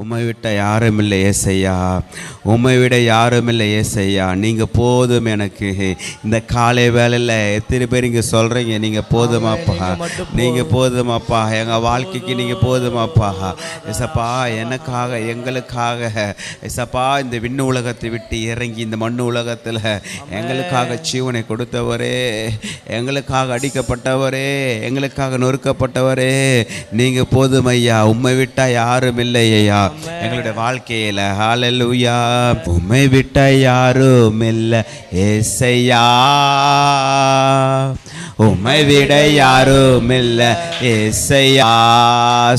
உம்மை விட்ட யாரும் இல்லை ஏசையா. உம்மை விட யாரும் இல்லை ஏசையா. நீங்கள் போதும் எனக்கு. இந்த காலை வேளையில் எத்தனை பேர் இங்கே சொல்கிறீங்க நீங்கள் போதுமாப்பா. நீங்கள் போதுமாப்பா. எங்கள் வாழ்க்கைக்கு நீங்கள் போதுமாப்பா. எசப்பா எனக்காக எங்களுக்காக எசப்பா இந்த விண்ணு உலகத்தை விட்டு இறங்கி இந்த மண்ணு உலகத்தில் எங்களுக்காக ஜீவனை கொடுத்தவரே எங்களுக்காக அடிக்கப்பட்டவரே எங்களுக்காக நொறுக்கப்பட்டவரே நீங்கள் போதும் ஐயா. உம்மை விட்டா யாரும் இல்லை ஐயா எங்களுடைய வாழ்க்கையில ஹalleluya உம்மை விட்ட யாரும் இல்லை ஏசையா. உம்மை விட யாரும் இல்லை ஏசையா.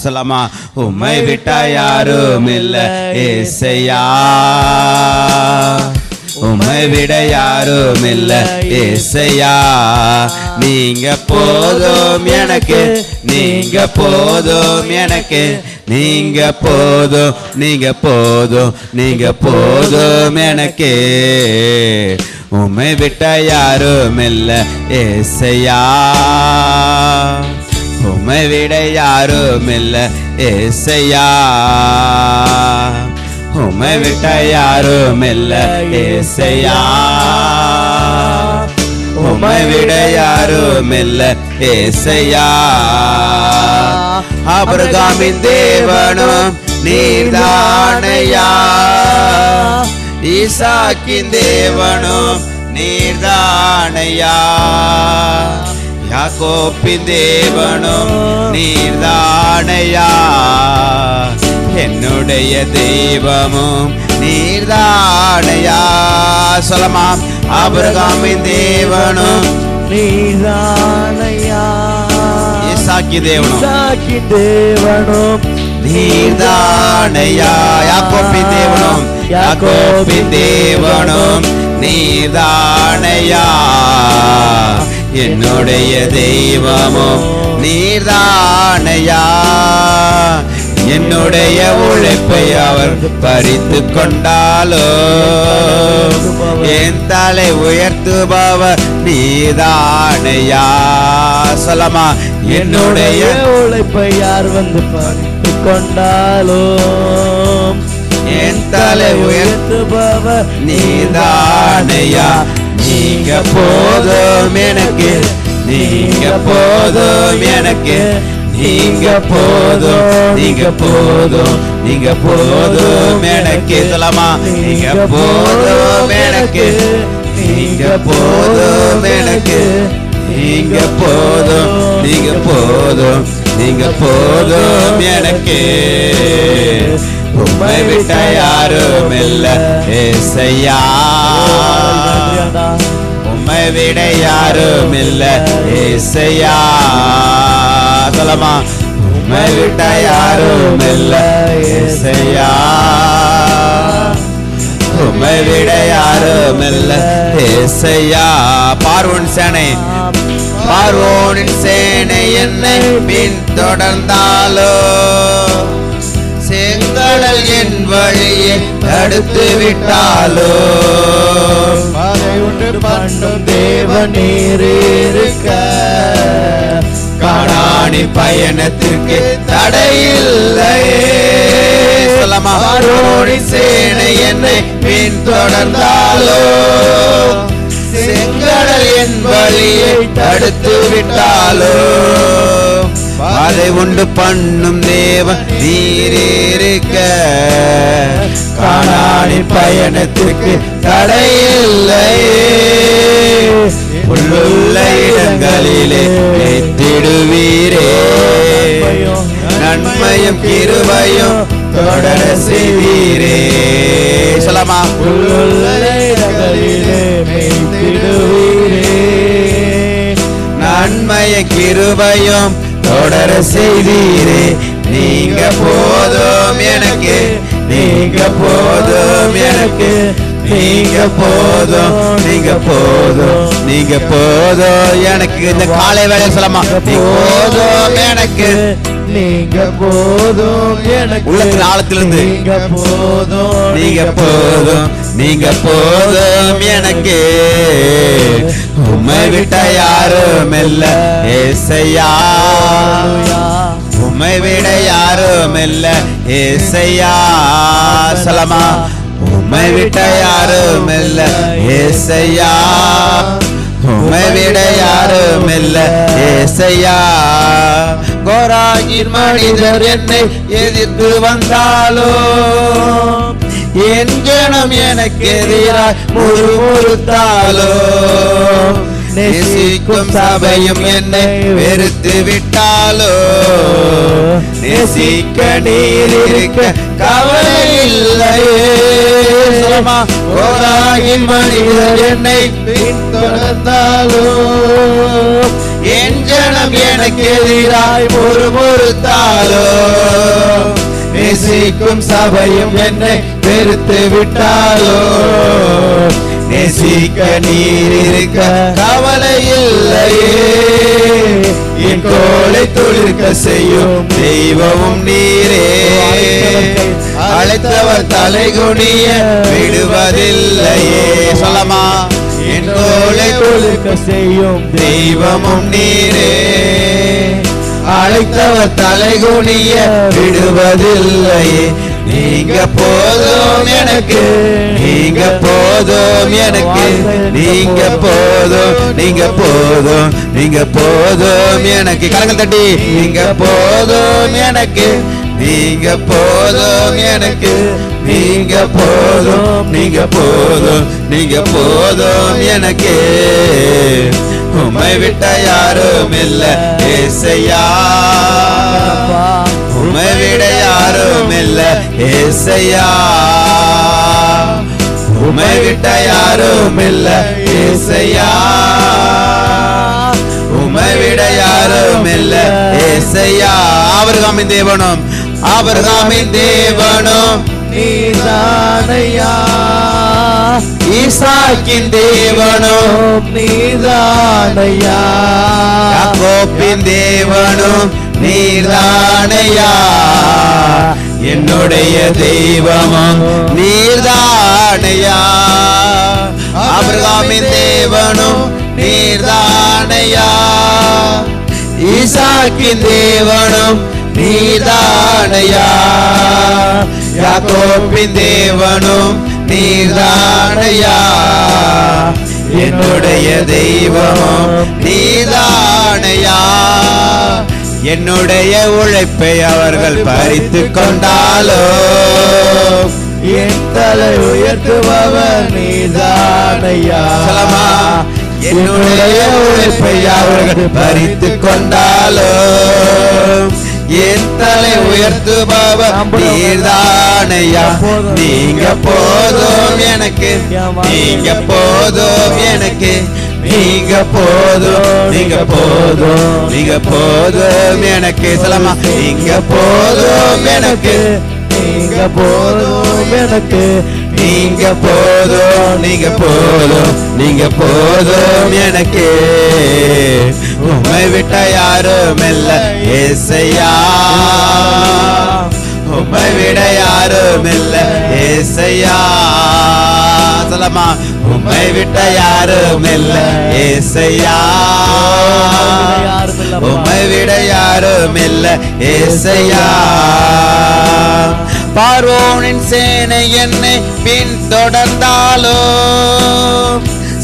சொல்லாமா உம்மை விட்ட யாரும் இல்லை ஏசையா. உமை விட யாரும் இல்ல ஏசையா. நீங்க போதும் எனக்கு நீங்க போதும் எனக்கு நீங்க போதும் நீங்க போதும் நீங்க போதும் எனக்கே. உம்மை விட்ட யாரும் இல்ல ஏசையா. உம்மை விட யாரும் இல்ல ஏசையா. உமை விட்ட யாரும் இல்ல ஏசையா. உமை விட யாரும் இல்ல ஏசையா. அபிரகாமின் தேவனும் நீர்தானையா. ஈசாக்கின் தேவனும் நீர்தானையா. யாக்கோப்பின் தேவனும் நீர்தானையா. என்னுடைய தெய்வமும் நீர்தானையா. சொல்லமாம் அபிரகாமின் தேவனும் நீர்தானையா. ஈசாக்கி தேவனும் சாக்கி தேவனும் நீர்தானையா யாக்கோப்பின் தேவனும் யாக்கோப்பின் தேவனும் நீர்தானையா. என்னுடைய தெய்வமும் நீர்தானையா. என்னுடைய உழைப்பை அவர் பறித்து கொண்டாலோ. என் தலை உயர்த்துபவர் நீதானையா சொல்லமா என்னுடைய உழைப்பை யார் வந்து பார்த்து கொண்டாலும்? என் தலை உயர்த்துபவர் நீதானையா? நீங்க போதும் எனக்கு நீங்க போதும் எனக்கு நீங்க போதும் நீங்க போதும் நீங்க போதும் எனக்கு. சொல்லமா நீங்க போதும் எனக்கு நீங்க போதும் எனக்கு. நீங்க போதும் நீங்க போதும் நீங்க போதும் எனக்கு. உண்மை விட்ட யாரும் இல்ல ஏசையா. உண்மை விட யாரும் இல்ல ஏசையா. சொல்லமா உண்மை விட்ட யாரும் இல்ல ஏசையா. உம்மை விட யாரும் இல்ல ஏசையா. பார்வன் சேனை. பார்வோனின் சேனை என்னை பின் தொடர்ந்தாலோ வழியை தடுத்து விட்டாலோ? பாதை உண்டு பண்ணும் தேவ நீர் இருக்க. காணானி பயணத்திற்கு தடையில்லையே பார்வோனின் சேனை என்னை பின் தொடர்ந்தாலோ செங்கடல் என் வழியை தடுத்து விட்டாலோ? அதை உண்டு பண்ணும் தேவன் நீரிருக்க காணானி பயணத்துக்கு தடையில்லையே உள்ளுள்ள இடங்களிலே வைத்திடுவீரே நன்மையும் கிருபையும் தொடர செய்வீரே. சொல்லமா? உள்ளுள்ள இடங்களிலே நன்மைய கிருபையும் தொடர செய்தீரே. நீங்க போதும் எனக்கு நீங்க போதும் எனக்கு நீங்க போதும் நீங்க போதும் நீங்க போதும் எனக்கு. இந்த காலை வேலை சொல்லமா போதும் எனக்கு நீங்க போதும் எனக்கு உள்ளத்தின் ஆழத்திலிருந்து. நீங்க போதும் நீங்க போதும் நீங்க போதும் எனக்கு. உம்மை விட்ட யாரும் இல்ல ஏசையா. உம்மை விட யாரும் இல்ல ஏசையா. சலமா உம்மை விட்ட யாரும் இல்ல ஏசையா. உம்மை விட யாரும் ஏசையா. கோராகின் மனிதர் என்னை எதிர்த்து வந்தாலோ? என் ஜனம் எனக்கு எதிராய் முறுமுறுத்தாலோ? நேசிக்கும் சபையும் என்னை வெறுத்து விட்டாலோ? நேசிக்க நீர் இருக்க கவலை இல்லையே சொல்லமா மனிதர் என்னை பின்தொடர்ந்தாலோ என் ஜனம் எனக்கு எதிராய் முறுமுறுத்தாலோ நேசிக்கும் சபையும் என்னை வெறுத்து விட்டாலோ. நேசிக்க நீர் இருக்க கவலை இல்லையே. என் கோலை துளிர்க்க செய்யும் தெய்வமும் நீரே. அழைத்தவர் தலைகுனிய விடுவதில்லையே. சொல்லமா என் கோலை கொடுக்க செய்யும் தெய்வமும் நீரே. அழைத்தவர் தலைகுனிய விடுவதில்லையே. நீங்க போதும் எனக்கு. நீங்க போதும் எனக்கு. நீங்க போதும் நீங்க போதும் நீங்க போதும் எனக்கு. கரங்கள் தட்டி நீங்க போதும் எனக்கு. நீங்க போதும் எனக்கு. நீங்க போதும் நீங்க போதும் நீங்க போதும் எனக்கு. உம்மை விட்ட யாரும் இல்லை ஏசையா. உம்மை விட யாரும் இல்ல ஏசையா. உம்மை விட்ட யாரும் இல்ல ஏசையா. உம்மை விட யாரும் இல்ல ஏசையா. அவர்காமின் தேவனும் அவர்காமின் தேவனும். நீதானையா. ஈசாக்கின் தேவனும். நீதானையா. யாக்கோப்பின் தேவனும். நீர்தானையா? என்னுடைய தெய்வமும் நீர்தானையா? அபிரகாமின் தேவனும் நீர்தானையா? ஈசாக்கின் தேவனும் நீர்தானையா? யாக்கோப்பின் தேவனும் நீர்தானையா? என்னுடைய தெய்வமும் நீதானையா என்னுடைய உழைப்பை அவர்கள் பறித்து கொண்டாலோ? என் தலை உயர்த்துபவர் நீதானையா என்னுடைய உழைப்பை அவர்கள் பறித்து கொண்டாலோ? என் தலை உயர்த்துபவர் நீர்தானையா நீங்க போதும். எனக்கு. நீங்க போதும் எனக்கு. நீங்க போதும் நீங்க போதும் நீங்க போதும் எனக்கு சொல்லமா நீங்க போதும் எனக்கு நீங்க போதும் எனக்கு நீங்க போதும் நீங்க போதும் நீங்க போதும் எனக்கு. உண்மை விட்ட யாரும் இல்ல ஏசையா. உண்மை விட யாரும் இல்ல ஏசையா. சொல்லமா உம்மை விட்ட யாரும் இல்ல. ஏசையா. உம்மை விட யாரும் இல்ல. ஏசையா. பார்வோனின் சேனை என்னை பின்தொடர்ந்தாலோ?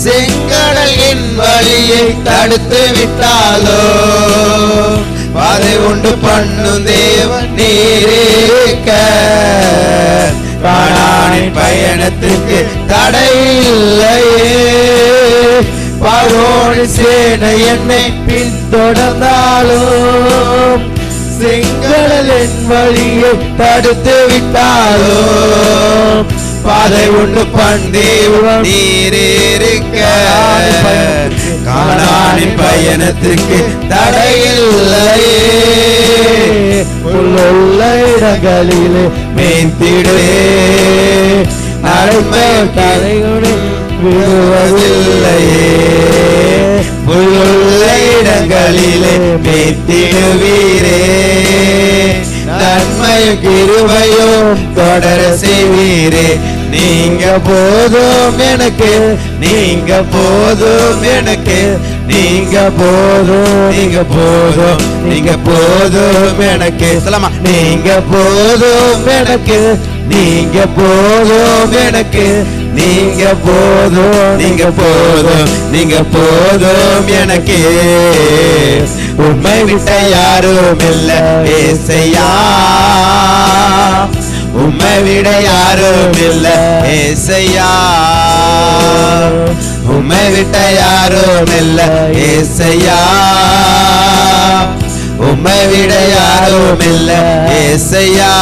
செங்கடல் என் வழியை தடுத்து விட்டாலோ? பாதை உண்டு பண்ணும் தேவன் நீரேக்க காணானின் பயணத்துக்கு தடை இல்லையே பார்வோனின் சேனை என்னை பின்தொடர்ந்தாலும் செங்கடல் என் வழியை தடுத்து விட்டாலும் பாதை உண்டு பண்டேவம் நீரிருக்க. காணானின் பயணத்திற்கு தடையில்லையே உள்ள இடங்களிலே மேய்த்திடுவே நடைமை தடைகளை விடுவதில்லையே. உள்ள இடங்களிலே மேய்த்திடுவீரே நன்மையும் கிருபையும் தொடர செய்வீரே. நீங்க போதும் எனக்கு நீங்க போதும் எனக்கு நீங்க போதும் நீங்க போதும் நீங்க போதும் எனக்கு. சொல்லமா நீங்க போதும் எனக்கு நீங்க போதும் எனக்கு நீங்க போதும் நீங்க போதும் நீங்க போதும் எனக்கு. உண்மை விட்ட யாரும் இல்லை பேசையா உம்மை விட யாரும் இல்ல. ஏசையா. உம்மை விட்ட யாரும் இல்ல. ஏசையா. உம்மை விட யாரும் இல்ல. ஏசையா.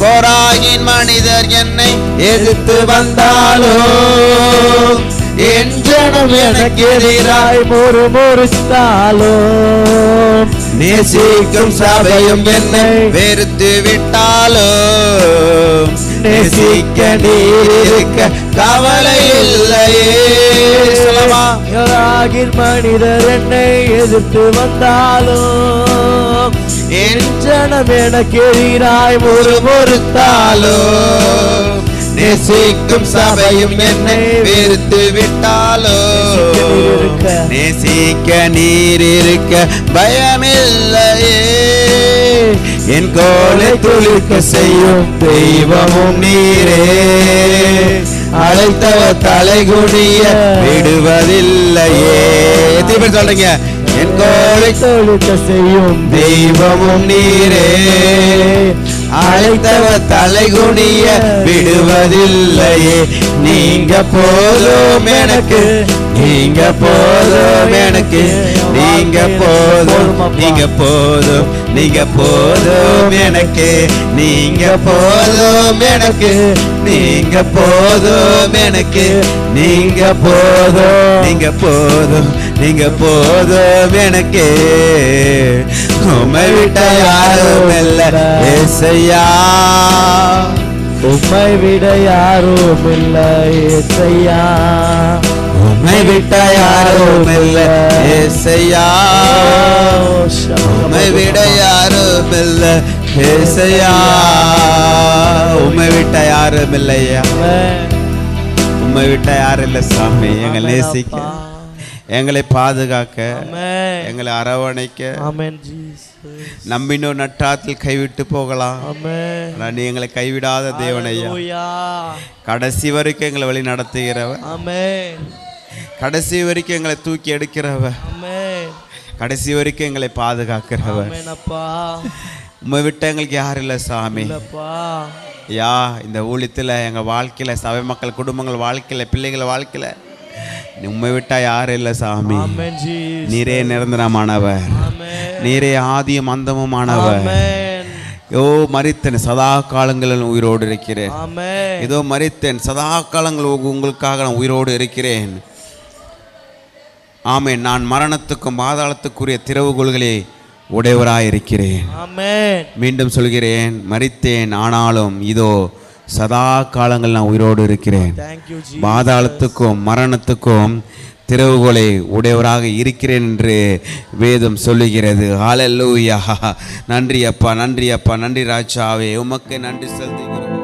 கோராயின் மனிதர் என்னை எதிர்த்து வந்தாலும் என் ஜனம் எனக்கு எதிராய் ஒரு முறுமுறுத்தாலும் நேசிக்கும் சபையும் என்னை வெறுத்து விட்டாலும் நேசிக்க நீர் இருக்க கவலை இல்லையே. மனிதர் என்னை எதிர்த்து வந்தாலும் என் ஜனம் எனக்கு எதிராய் முறுமுறுத்தாலும் நேசிக்கும் சபையும் என்னை வெறுத்து விட்டாலும் நேசிக்க நீர் இருக்க பயமில்லையே. என் கோலை துளிர்க்க செய்யும் தெய்வமும் நீரே. அழைத்தவ தலைகுனிய விடுவதில்லையே. எத்தனை பேர் சொல்றீங்க. என் கோலை தொழுக்க செய்யும் தெய்வமும் நீரே. அழைத்தவ தலைகுனிய விடுவதில்லையே. நீங்க போதும் எனக்கு நீங்க போதும் எனக்கு நீங்க போதும் நீங்க போதும் நீங்க போதும் எனக்கு நீங்க போதும் எனக்கு நீங்க போதும் எனக்கு நீங்க போதும் நீங்க போதும். நீங்க போதும் எனக்கு. உமை விட்ட யாரும் இல்ல ஏசையா. உம்மை விட யாரும் இல்லை ஏசையா. உமை விட்ட யாரும் இல்ல ஏசையா. உமை விட யாரும் இல்ல ஏசையா. உமை விட்ட யாரும் இல்லையா. உம்மை விட்ட யாரும் இல்ல சாமி எங்களை நேசிக்க. எங்களை பாதுகாக்க எங்களை அரவணைக்க. நம்பினோர் நட்டாத்தில் கைவிட்டு போகலாம். நீ எங்களை கைவிடாத தேவனையா? கடைசி வரைக்கும் எங்களை வழி நடத்துகிறவ. கடைசி வரைக்கும் எங்களை தூக்கி எடுக்கிறவ. கடைசி வரைக்கும் எங்களை பாதுகாக்கிறவ. உண்மை விட்ட எங்களுக்கு யாரும் இல்லை சாமி. யா இந்த ஊழியத்தில் எங்கள் வாழ்க்கையில் சபை மக்கள் குடும்பங்கள் வாழ்க்கையில் பிள்ளைகள் வாழ்க்கையில் உண்மை விட்டா யாரும் இல்லை சாமி. நீரே நிரந்தரமானவர். நீரே ஆதியும் அந்தமுமானவர். யோ மரித்தேன் சதா காலங்களில் உயிரோடு இருக்கிறேன். ஆமென். இதோ மரித்தேன் சதா காலங்கள் உங்க- உங்களுக்காக நான் உயிரோடு இருக்கிறேன். ஆமென். நான் மரணத்துக்கும் பாதாளத்துக்குரிய திறவுகோள்களே உடையவராயிருக்கிறேன். மீண்டும் சொல்கிறேன் மரித்தேன் ஆனாலும் இதோ சதா காலங்கள் நான் உயிரோடு இருக்கிறேன். பாதாளத்துக்கும் மரணத்துக்கும் திறவுகோலை உடையவராக இருக்கிறேன் என்று வேதம் சொல்லுகிறது. ஹalleluya நன்றி அப்பா நன்றி அப்பா நன்றி ராஜாவே. உமக்கு நன்றி செலுத்தி